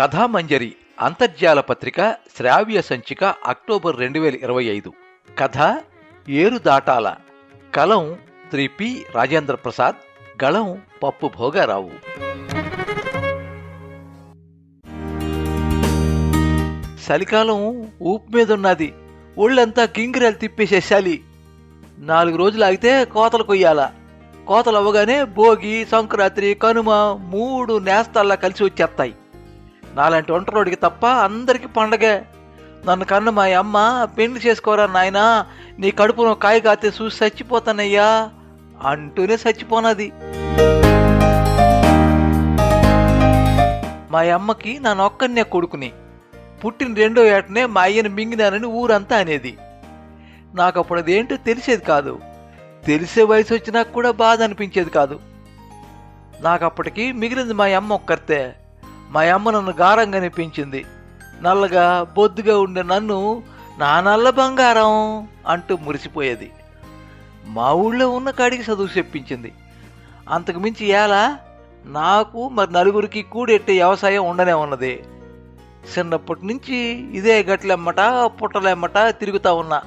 కథామంజరి అంతర్జాల పత్రిక శ్రావ్య సంచిక అక్టోబర్ రెండు వేల ఇరవై ఐదు. కథ ఏరు దాటాల. కలం శ్రీ పి రాజేంద్ర ప్రసాద్ గళం పప్పు భోగారావు. చలికాలం ఊపు మీదున్నది. ఒళ్ళంతా కింగిరాలు తిప్పేసేసాలి నాలుగు రోజులు ఆగితే కోతలు కొయ్యాల. కోతలు అవ్వగానే భోగి సంక్రాంతి కనుమ మూడు నేస్తాల్లా కలిసి వచ్చేస్తాయి నాలాంటి ఒంటరోడికి తప్ప అందరికీ పండగే. నన్ను కన్న మా అమ్మ పెళ్ళి చేసుకోరా నాయనా నీ కడుపులో కాయ కాతే చూసి చచ్చిపోతానయ్యా అంటూనే చచ్చిపోనది. మా అమ్మకి నా నొక్కనే కొడుకుని. పుట్టిన రెండో ఏటనే మా అయ్యను మింగినానని ఊరంతా అనేది. నాకు అప్పుడు అదేంటో తెలిసేది కాదు. తెలిసే వయసు వచ్చినా కూడా బాధ అనిపించేది కాదు. నాకు అప్పటికి మిగిలింది మా అమ్మ ఒక్కరితే. మా అమ్మ నన్ను గారంగా పెంచింది నల్లగా బొద్దుగా ఉండే నన్ను నా నల్ల బంగారం అంటూ మురిసిపోయేది. మా ఊళ్ళో ఉన్న కాడికి చదువు చెప్పించింది. అంతకుమించి ఎలా? నాకు మరి నలుగురికి కూడెట్టే వ్యవసాయం ఉండనే ఉన్నది. చిన్నప్పటి నుంచి ఇదే గట్లెమ్మట పుట్టలెమ్మట తిరుగుతా ఉన్నా.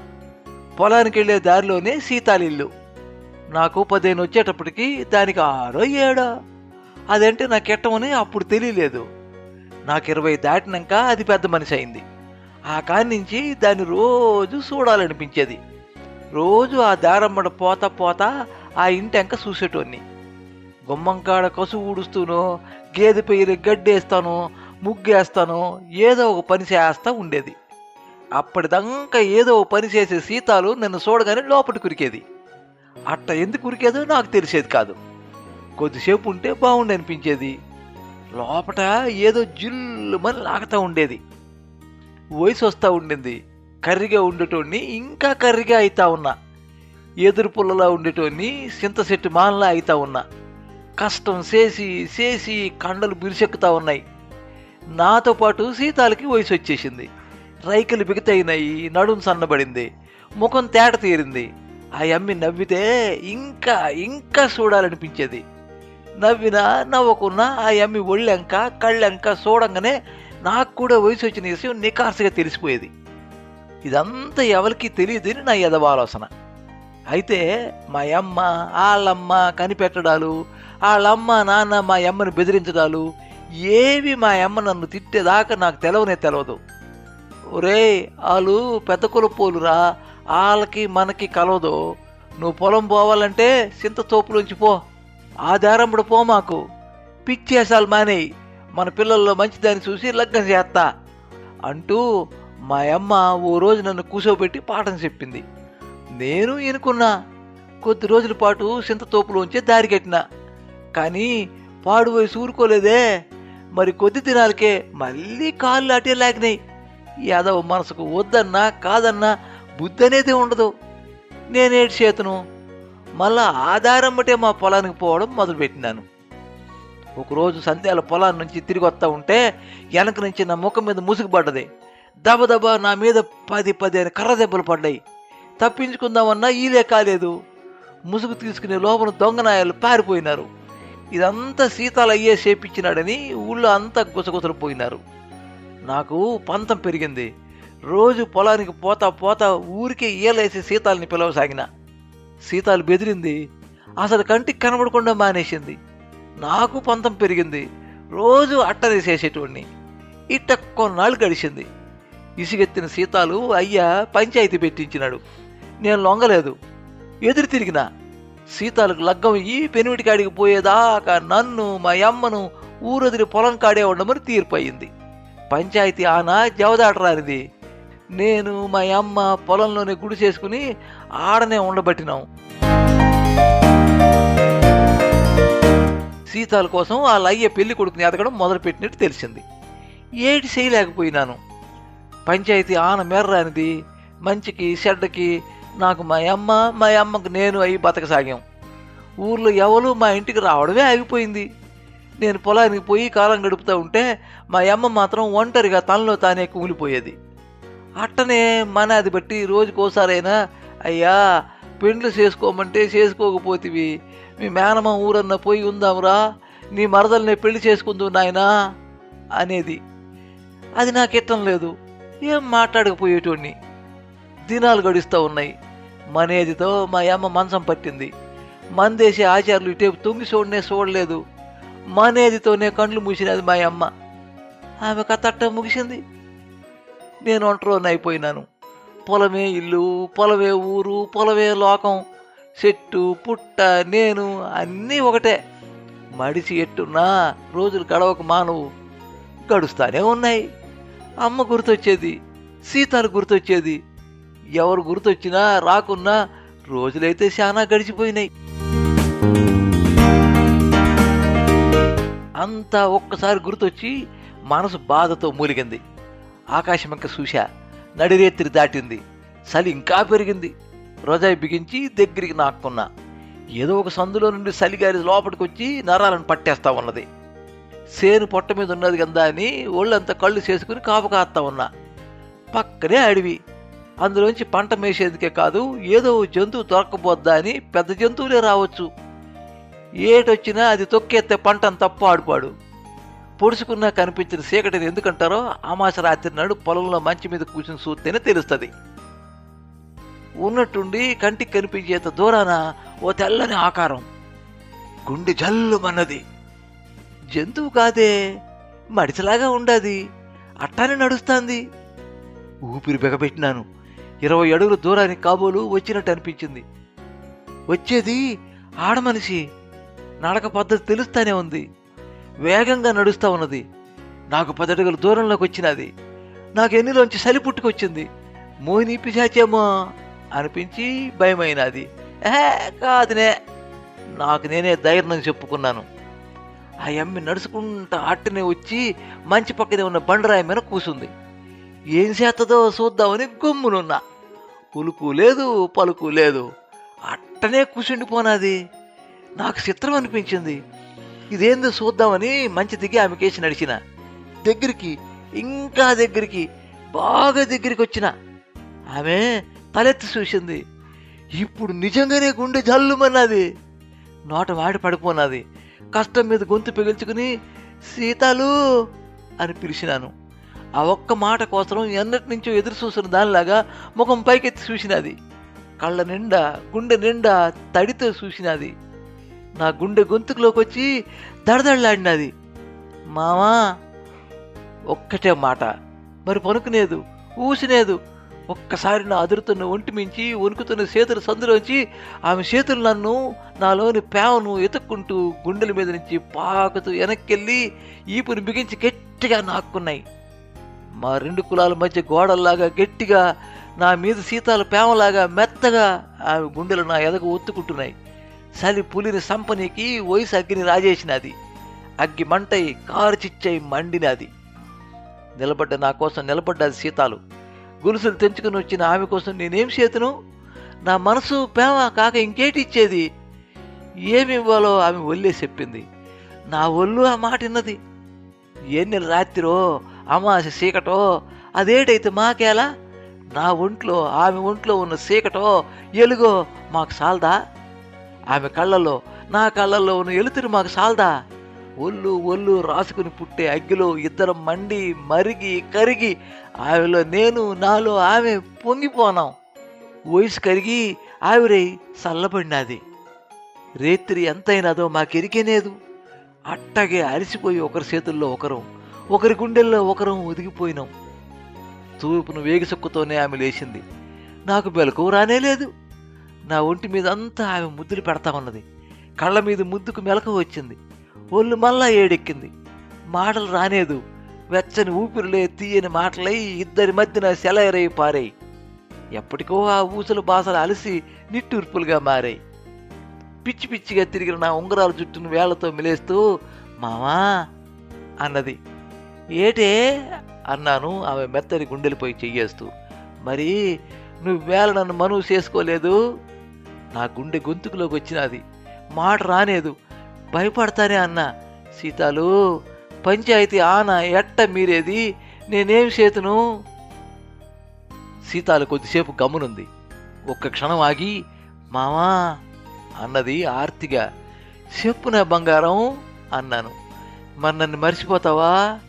పొలానికి వెళ్ళే దారిలోనే సీతాలిల్లు. నాకు పదిహేను వచ్చేటప్పటికి దానికి ఆరో ఏడో. అదంటే నాకు ఎట్టమని అప్పుడు తెలియలేదు. నాకు ఇరవై దాటినాక అది పెద్ద మనిషి అయింది. ఆ కాడి నుంచి దాన్ని రోజు చూడాలనిపించేది. రోజు ఆ దారమ్మడ పోతా పోతా ఆ ఇంటి అంక చూసేటోన్ని. గుమ్మంకాడ కసు ఊడుస్తూనో గేదె పెయ్యి గడ్డేస్తాను ముగ్గేస్తాను ఏదో ఒక పని చేస్తా ఉండేది. అప్పటిదాకా ఏదో ఒక పని చేసే సీతాలు నన్ను చూడగానే లోపల కురికేది. అట్ట ఎందుకు కురికేదో నాకు తెలిసేది కాదు. కొద్దిసేపు ఉంటే బాగుండి అనిపించేది లోపట ఏదో జిల్లుమని లాగుతూ ఉండేది. వయసు వస్తూ ఉండింది. కర్రిగా ఉండేటోడిని ఇంకా కర్రిగా అవుతా ఉన్నా. ఎదురు పుల్లలా ఉండేటోడిని సింత చెట్టు మానలా అవుతా ఉన్నా. కష్టం చేసి చేసి కండలు బిరిసెక్కుతూ ఉన్నాయి. నాతో పాటు సీతాలకి వయసు వచ్చేసింది. రైకలు బిగతయినాయి నడుం సన్నబడింది ముఖం తేట తీరింది. ఆ అమ్మి నవ్వితే ఇంకా ఇంకా చూడాలనిపించేది. నవ్వినా నవ్వకున్నా ఆ అమ్మి ఒళ్ళెంక కళ్ళెంక చూడంగానే నాకు కూడా వయసు వచ్చిన విషయం నికార్సుగా తెలిసిపోయేది. ఇదంతా ఎవరికి తెలియదని నా ఎదవాలోచన అయితే మా అమ్మ వాళ్ళమ్మ కనిపెట్టడాలు వాళ్ళమ్మ నాన్న మా అమ్మని బెదిరించడాలు ఏవి మా అమ్మ నన్ను తిట్టేదాకా నాకు తెలవనే తెలవదు. ఒరే వాళ్ళు పెద్ద కులపోలురా వాళ్ళకి మనకి కలవదు. నువ్వు పొలం పోవాలంటే చింత తోపులోంచి పో. ఆ దారంబడు పో మాకు. పిచ్చేసాలు మానేయి మన పిల్లల్లో మంచిదాన్ని చూసి లగ్గం చేస్తా. అంటూ మా అమ్మ ఓ రోజు నన్ను కూసోబెట్టి పాఠం చెప్పింది. నేను ఎనుకున్నా కొద్ది రోజుల పాటు చింత తోపులోంచే దారి కట్టిన. కానీ పాడు వయసు ఊరుకోలేదే మరి కొద్ది దినాలకే మళ్ళీ కాళ్ళు అటే లాగినాయి. యాదవ మనసుకు వద్దన్నా కాదన్నా బుద్ధి అనేది ఉండదు. నేనేటి చేతను? మళ్ళా ఆధారం బట్టే మా పొలానికి పోవడం మొదలుపెట్టినాను. ఒకరోజు సంధ్యాల పొలాన్ని నుంచి తిరిగి వస్తూ ఉంటే వెనక నుంచి నా ముఖం మీద ముసుగు పడ్డది. దబదబా నా మీద పది పదిహేను కర్ర దెబ్బలు పడ్డాయి. తప్పించుకుందామన్నా ఈలే కాలేదు. ముసుగు తీసుకునే లోపల దొంగనాయాలు పారిపోయినారు. ఇదంతా సీతాలు అయ్యే చేపించినాడని ఊళ్ళో అంతా గుసగుసలు పోయినారు. నాకు పంతం పెరిగింది. రోజు పొలానికి పోతా పోతా ఊరికే ఈలేసి సీతాల్ని పిలవసాగినా. సీతాలు బెదిరింది. అసలు కంటికి కనబడకుండా మానేసింది. నాకు పంతం పెరిగింది. రోజు అట్టనే ఇట్ట కొన్నాళ్ళు గడిచింది. ఇసుగెత్తిన సీతాలు అయ్యా పంచాయతీ పెట్టించినాడు. నేను లొంగలేదు. ఎదురు తిరిగిన. సీతాలకు లగ్గం ఈ పెనిమిటి కాడికి పోయేదాకా నన్ను మా అమ్మను ఊరొదిరి పొలం కాడే ఉండమని తీర్పు అయింది. పంచాయతీ ఆనా జవదాటరానిది. నేను మా అమ్మ పొలంలోనే గుడి చేసుకుని ఆడనే ఉండబట్టినాం. సీతాల కోసం వాళ్ళ అయ్యే పెళ్ళి కొడుకుని ఎదగడం మొదలుపెట్టినట్టు తెలిసింది. ఏటి చేయలేకపోయినాను. పంచాయతీ ఆన మెర్రానిది మంచికి చెడ్డకి నాకు మా అమ్మ మా అమ్మకు నేను అయి బతకసాగాం. ఊర్లో ఎవరు మా ఇంటికి రావడమే ఆగిపోయింది. నేను పొలానికి పోయి కాలం గడుపుతూ ఉంటే మా అమ్మ మాత్రం ఒంటరిగా తనలో తానే కూలిపోయేది. అట్టనే మనది బట్టి రోజుకోసారైనా అయ్యా పెండ్లు చేసుకోమంటే చేసుకోకపోతివి. మీ మేనమ్మ ఊరన్న పోయి ఉందాంరా నీ మరదల్ని పెళ్ళి చేసుకుందు నాయనా అనేది. అది నాకు ఇట్టం లేదు. ఏం మాట్లాడకపోయేటోడిని. దినాలు గడుస్తూ ఉన్నాయి. మనేదితో మా అమ్మ మంచం పట్టింది. మందేసి ఆచార్యులు ఇటే తొంగి చూడనే చూడలేదు మనేదితోనే కండ్లు మూసినది మా అమ్మ ఆమె కథట్ట ముగిసింది. నేను ఒంటరిని అయిపోయినాను. పొలమే ఇల్లు పొలమే ఊరు పొలమే లోకం. చెట్టు పుట్ట నేను అన్నీ ఒకటే. మడిచి ఎట్టున్నా రోజులు గడవక మానవు. గడుస్తానే ఉన్నాయి. అమ్మ గుర్తొచ్చేది సీతను గుర్తొచ్చేది. ఎవరు గుర్తొచ్చినా రాకున్నా రోజులైతే చాలా గడిచిపోయినాయి. అంతా ఒక్కసారి గుర్తొచ్చి మనసు బాధతో మూలిగింది. ఆకాశమంక చూశా నడిరేత్రి దాటింది చలి ఇంకా పెరిగింది. రోజాయి బిగించి దగ్గరికి నాక్కున్నా. ఏదో ఒక సందులో నుండి చలిగారి లోపలికి వచ్చి నరాలను పట్టేస్తా ఉన్నది. సేను పొట్ట మీద ఉన్నది కదా అని ఒళ్ళంతా కళ్ళు చేసుకుని కాపు కాస్తా ఉన్నా. పక్కనే అడవి. అందులోంచి పంట మేసేందుకే కాదు ఏదో జంతువు దొరకపోద్దా అని పెద్ద జంతువులే రావచ్చు. ఏటొచ్చినా అది తొక్కేస్తే పంటను తప్పు ఆడుపాడు. పొడుచుకున్నా కనిపించిన చీకటిని ఎందుకంటారో అమాస రాత్రి నాడు పొలంలో మంచి మీద కూర్చుని చూస్తేనే తెలుస్తుంది. ఉన్నట్టుండి కంటికి కనిపించేంత దూరాన ఓ తెల్లని ఆకారం. గుండె జల్లుమన్నది. జంతువు కాదే మడిసలాగా ఉండది. అట్టానే నడుస్తాంది. ఊపిరి బిగబెట్టినాను. ఇరవై అడుగుల దూరానికి కాబోలు వచ్చినట్టు అనిపించింది. వచ్చేది ఆడమనిషి. నడక పద్ధతి తెలుస్తానే ఉంది. వేగంగా నడుస్తూ ఉన్నది. నాకు పదడుగుల దూరంలోకి వచ్చినది. నాకు ఎన్నిలోంచి సలి పుట్టుకొచ్చింది. మోహిని పిశాచేమో అనిపించి భయమైనది. ఏ కాదునే. నాకు నేనే ధైర్యం చెప్పుకున్నాను. ఆ అమ్మి నడుచుకుంటా అట్టనే వచ్చి మంచి పక్కనే ఉన్న బండరాయి మీద కూసుంది. ఏం చేస్తుందో చూద్దామని గమ్మునున్నా. పులుకు లేదు పలుకు లేదు. అట్టనే కూర్చుండిపోనాది నాకు చిత్రం అనిపించింది. ఇదేందో చూద్దామని మంచి దిగి ఆమె కేసి నడిచిన. దగ్గరికి ఇంకా దగ్గరికి బాగా దగ్గరికి వచ్చిన. ఆమె తలెత్తి చూసింది. ఇప్పుడు నిజంగానే గుండె జల్లుమన్నది. నోట వాడి పడిపోనది. కష్టం మీద గొంతు పిగిల్చుకుని సీతాలు అని పిలిచినాను. ఆ ఒక్క మాట కోసం ఎన్నటి నుంచో ఎదురు చూసిన దానిలాగా ముఖం పైకెత్తి చూసినది. కళ్ళ నిండా గుండె నిండా తడితో చూసినది. నా గుండె గొంతుకులోకి వచ్చి దడదడలాడినది. మామా ఒక్కటే మాట. మరి పనుకునేదు ఊసినేదు. ఒక్కసారి నా అదురుతున్న ఒంటి మించి వణుకుతున్న చేతులు సందులోంచి ఆమె చేతులు నన్ను నాలోని పేవను ఎతుక్కుంటూ గుండెల మీద నుంచి పాకుతూ వెనక్కెళ్ళి ఈపుని బిగించి గట్టిగా నాక్కున్నాయి. మా రెండు కులాల మధ్య గోడల్లాగా గట్టిగా నా మీద సీతాల పేమలాగా మెత్తగా ఆమె గుండెలు నా ఎదగ ఒత్తుకుంటున్నాయి. చలి పులిని సంపనీకి వయసు అగ్గిని రాజేసినది. అగ్గి మంటై కారుచిచ్చై మండినది. నిలబడ్డ నా కోసం నిలబడ్డది సీతాలు. గొలుసులు తెంచుకుని వచ్చిన ఆమె కోసం నేనేం చేతును? నా మనసు ప్రేమ కాక ఇంకేటి ఇచ్చేది? ఏమి ఇవ్వాలో ఆమె ఒళ్ళే చెప్పింది. నా ఒళ్ళు ఆ మాట విన్నది ఎన్ని రాత్రిరో అమాస చీకటో అదేటైతే మాకేలా? నా ఒంట్లో ఆమె ఒంట్లో ఉన్న చీకటో ఎలుగో మాకు సాల్దా? ఆమె కళ్ళల్లో నా కళ్ళల్లో ఉన్న ఎలుతురు మాకు సాల్దా ఒళ్ళు ఒళ్ళు రాసుకుని పుట్టే అగ్గిలో ఇద్దరం మండి మరిగి కరిగి ఆమెలో నేను నాలో ఆమె పొంగిపోనాం. వయసు కరిగి ఆవిరై చల్లబడినది. రేత్రి ఎంతైనదో మాకెరికేనేదు అట్టగే అరిసిపోయి ఒకరి చేతుల్లో ఒకరం ఒకరి గుండెల్లో ఒకరం ఒదిగిపోయినాం. తూర్పును వేగిసొక్కుతోనే ఆమె లేచింది. నాకు బెలకు రానేలేదు. లేదు నా ఒంటి మీద అంతా ఆమె ముద్దులు పెడతా ఉన్నది. కళ్ళ మీద ముద్దుకు మెలకు వచ్చింది. ఒళ్ళు మళ్ళా ఏడెక్కింది. మాటలు రానేదు. వెచ్చని ఊపిరిలే తీయని మాటలై ఇద్దరి మధ్యన సెలయరై పారాయి. ఎప్పటికో ఆ ఊసలు బాసలు అలసి నిట్టూర్పులుగా మారాయి. పిచ్చి పిచ్చిగా తిరిగిన నా ఉంగరాల జుట్టును వేళ్ళతో మిలేస్తూ మామా అన్నది. ఏటే అన్నాను ఆమె మెత్తని గుండెలపై చెయ్యేస్తూ. మరి నువ్వు వేళ నన్ను మనువు చేసుకోలేదు? నా గుండె గొంతుకులోకి వచ్చినది మాట రానేదు. భయపడతానే అన్న. సీతాలు పంచాయతీ ఆన ఎట్ట మీరేది? నేనేం చేతును? సీతాలు కొద్దిసేపు గమ్మునుంది. ఒక్క క్షణం ఆగి మామా అన్నది ఆర్తిగా. చెప్పున బంగారం అన్నాను. మరి నన్ను మర్చిపోతావా?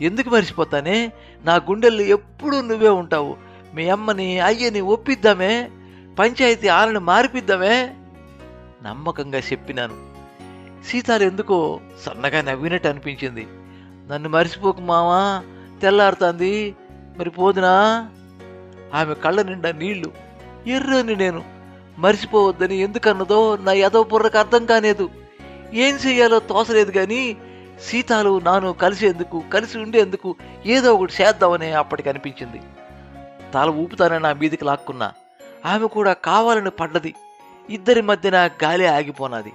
ఎందుకు మర్చిపోతానే? నా గుండెల్లో ఎప్పుడూ నువ్వే ఉంటావు. మీ అమ్మని అయ్యని ఒప్పిద్దామే. పంచాయతీ ఆలను మారిపిద్దామే? నమ్మకంగా చెప్పినాను. సీతాలు ఎందుకో సన్నగా నవ్వినట్టు అనిపించింది. నన్ను మర్చిపోకు మావా తెల్లారుతాంది. మరి పోదునా? ఆమె కళ్ళ నిండా నీళ్ళు. ఎర్రని నేను. మర్చిపోవద్దని ఎందుకన్నదో నా యదవ బుర్రకు అర్థం కాలేదు. ఏం చెయ్యాలో తోసలేదు కానీ సీతాలు నాను కలిసేందుకు కలిసి ఉండేందుకు ఏదో ఒకటి చేద్దామని అప్పటికి అనిపించింది. తల ఊపుతానని నా మీదికి లాక్కున్నా. ఆమె కూడా కావాలని పడ్డది. ఇద్దరి మధ్యన గాలి ఆగిపోనాది.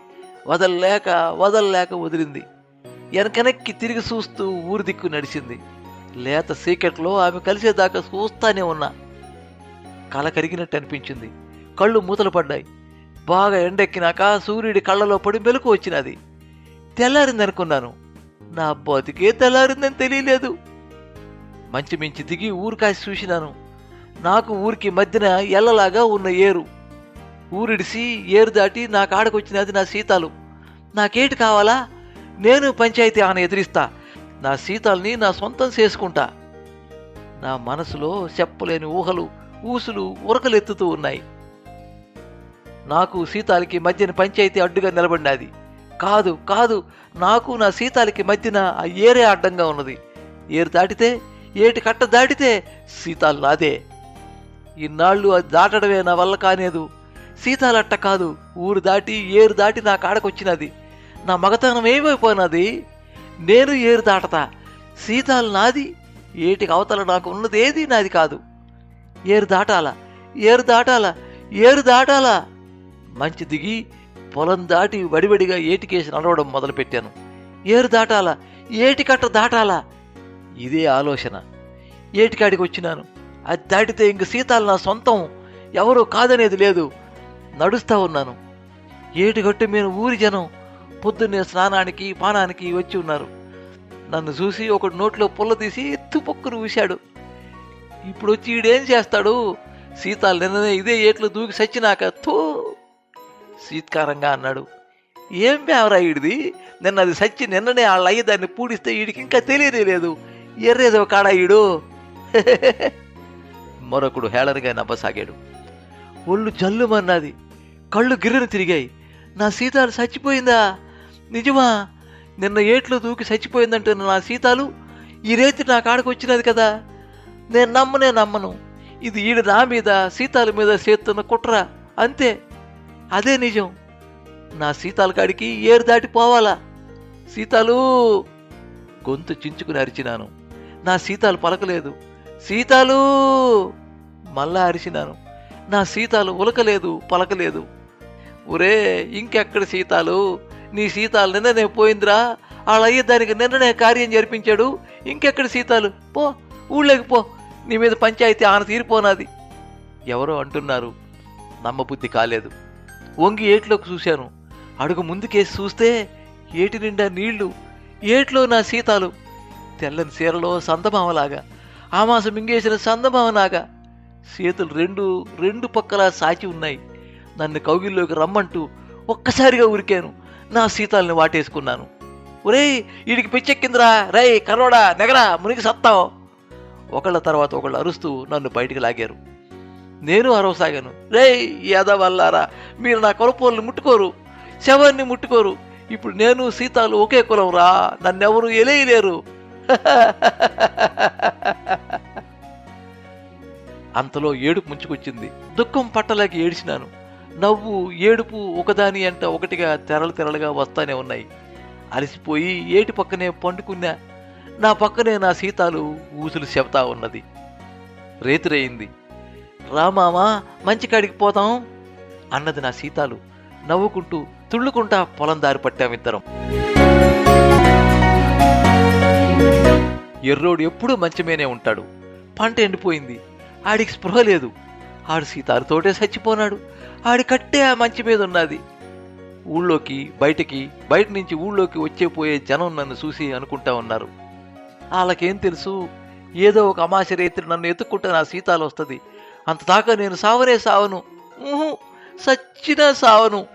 వదలలేక వదలలేక వదిలింది. వెనకనెక్కి తిరిగి చూస్తూ ఊరి దిక్కు నడిచింది. లేత సీకెట్లో ఆమె కలిసేదాకా చూస్తానే ఉన్నా. కల కరిగినట్టు అనిపించింది. కళ్ళు మూతలు పడ్డాయి. బాగా ఎండెక్కినాక సూర్యుడి కళ్ళలో పడి మెలకు వచ్చినది. తెల్లారిందనుకున్నాను. నా బతికే తెల్లారిందని తెలియలేదు. మంచి మించి దిగి ఊరు కాసి చూసినాను. నాకు ఊరికి మధ్యన ఎల్లలాగా ఉన్న ఏరు. ఊరిడిసి ఏరు దాటి నా కాడకొచ్చినది నా సీతాలు. నాకేటి కావాలా? నేను పంచాయతీ ఆన ఎదిరిస్తా. నా సీతాల్ని నా సొంతం చేసుకుంటా. నా మనసులో చెప్పలేని ఊహలు ఊసులు ఉరకలెత్తుతూ ఉన్నాయి. నాకు సీతాలకి మధ్యన పంచాయతీ అడ్డుగా నిలబడినది. కాదు కాదు నాకు నా సీతాలకి మధ్యన ఆ ఏరే అడ్డంగా ఉన్నది. ఏరు దాటితే ఏటి కట్ట దాటితే సీతాలు నాదే. ఇన్నాళ్ళు అది దాటడమే నా వల్ల కానేదు. సీతాలట్ట కాదు ఊరు దాటి ఏరు దాటి నా కాడకొచ్చినది. నా మగతనం ఏమైపోయినది? నేను ఏరు దాటతా. సీతాలు నాది ఏటికి అవతల నాకు ఉన్నది ఏది నాది కాదు. ఏరు దాటాలా ఏరు దాటాలా ఏరు దాటాలా. మంచి దిగి పొలం దాటి వడివడిగా ఏటికేసి నడవడం మొదలుపెట్టాను. ఏరు దాటాలా ఏటికట్ట దాటాలా. ఇదే ఆలోచన. ఏటికాడికి వచ్చినాను? అది దాటితే ఇంక సీతాలు నా సొంతం. ఎవరూ కాదనేది లేదు. నడుస్తూ ఉన్నాను. ఏటిగట్టు మీరు ఊరి జనం పొద్దున్నే స్నానానికి పానానికి వచ్చి ఉన్నారు. నన్ను చూసి ఒకడు నోట్లో పుల్ల తీసి ఎత్తుపొక్కును ఊశాడు. ఇప్పుడు వచ్చి ఈడేం చేస్తాడు? సీతాలు నిన్ననే ఇదే ఏట్లు దూకి సచ్చినాక తో సీత్కారంగా అన్నాడు. ఏం బేవరా ఈడిది? నిన్న అది సచ్చి నిన్ననే వాళ్ళ అయ్యి దాన్ని పూడిస్తే వీడికి ఇంకా తెలియదే లేదు. ఎర్రేదో కాడా ఈడు? మరొకడు హేళనగా నవ్వసాగాడు. ఒళ్ళు జల్లుమన్నది. కళ్ళు గిర్రను తిరిగాయి. నా సీతాలు చచ్చిపోయిందా? నిజమా? నిన్న ఏట్లో దూకి చచ్చిపోయిందంటున్న నా సీతాలు ఈ రేతి నా కాడకు వచ్చినది కదా. నేను నమ్మనే నమ్మను. ఇది ఈడు నా మీద సీతాల మీద చేస్తున్న కుట్ర. అంతే. అదే నిజం. నా సీతాల కాడికి ఏరు దాటి పోవాలా? సీతాలు గొంతు చించుకుని అరిచినాను. నా సీతాలు పలకలేదు. సీతాలు మళ్ళా అరిచినాను నా సీతాలు ఉలకలేదు పలకలేదు. ఒరే ఇంకెక్కడ సీతాలు నీ సీతాలు నిన్ననే పోయిందిరా. వాళ్ళయ్య దానికి నిన్ననే కార్యం జరిపించాడు. ఇంకెక్కడ సీతాలు పో ఊళ్ళోకి పో. నీ మీద పంచాయతీ ఆన తీరిపోనాది ఎవరో అంటున్నారు నమ్మబుద్ధి కాలేదు. వంగి ఏట్లోకి చూశాను. అడుగు ముందుకేసి చూస్తే ఏటి నిండా నీళ్ళు. ఏట్లో నా సీతాలు తెల్లని చీరలో సందమామలాగా. ఆమాసం మింగేసిన సందమామలాగా. చేతులు రెండు రెండు పక్కలా సాచి ఉన్నాయి. నన్ను కౌగిల్లోకి రమ్మంటూ ఒక్కసారిగా ఉరికాను. నా సీతాల్ని వాటేసుకున్నాను. ఒరే వీడికి పిచ్చెక్కిందిరా. రేయ్ కర్రోడా నెగరా మునిగి సత్తావు. ఒకళ్ళ తర్వాత ఒకళ్ళు అరుస్తూ నన్ను బయటికి లాగారు. నేను అరవసాగాను. రేయ్ యాదవల్లారా మీరు నా కొలపోల్ని ముట్టుకోరు. శవాన్ని ముట్టుకోరు. ఇప్పుడు నేను సీతాలు ఒకే కులం రా. నన్నెవరు ఎలేయలేరు. అంతలో ఏడుపు ముంచుకొచ్చింది. దుఃఖం పట్టలేక ఏడిచినాను. నవ్వు ఏడుపు ఒకదాని అంట ఒకటిగా తెరలు తెరలుగా వస్తానే ఉన్నాయి. అలసిపోయి ఏటి పక్కనే పండుకున్నా నా పక్కనే నా సీతాలు ఊసులు చెబుతా ఉన్నది. రేతురైంది. రామామా మంచి కాడికి పోతాం అన్నది నా సీతాలు. నవ్వుకుంటూ తుళ్ళుకుంటా పొలం దారి పట్టామిద్దరం ఎర్రోడు ఎప్పుడూ మంచమేనే ఉంటాడు. పంట ఎండిపోయింది. ఆడికి స్పృహ లేదు. ఆడు సీతారుతోటే చచ్చిపోనాడు. ఆడి కట్టే ఆ మంచి మీద ఉన్నది. ఊళ్ళోకి బయటికి బయట నుంచి ఊళ్ళోకి వచ్చే పోయే జనం నన్ను చూసి అనుకుంటా ఉన్నారు. వాళ్ళకేం తెలుసు? ఏదో ఒక అమాశ రైతులు నన్ను ఎత్తుక్కుంటే నా సీతాలు వస్తుంది. అంతదాకా నేను సావనే సావను. ఊహు, సచ్చినా సావను.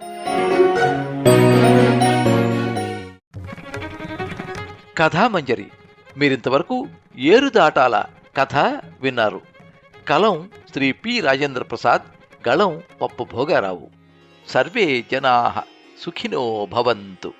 కథామంజరి మీరింతవరకు ఏరు దాటాల కథ విన్నారు. కలం శ్రీ పి రాజేంద్ర ప్రసాద్ గళం పప్పు భోగారావు. సర్వే జనా సుఖినో భవంతు.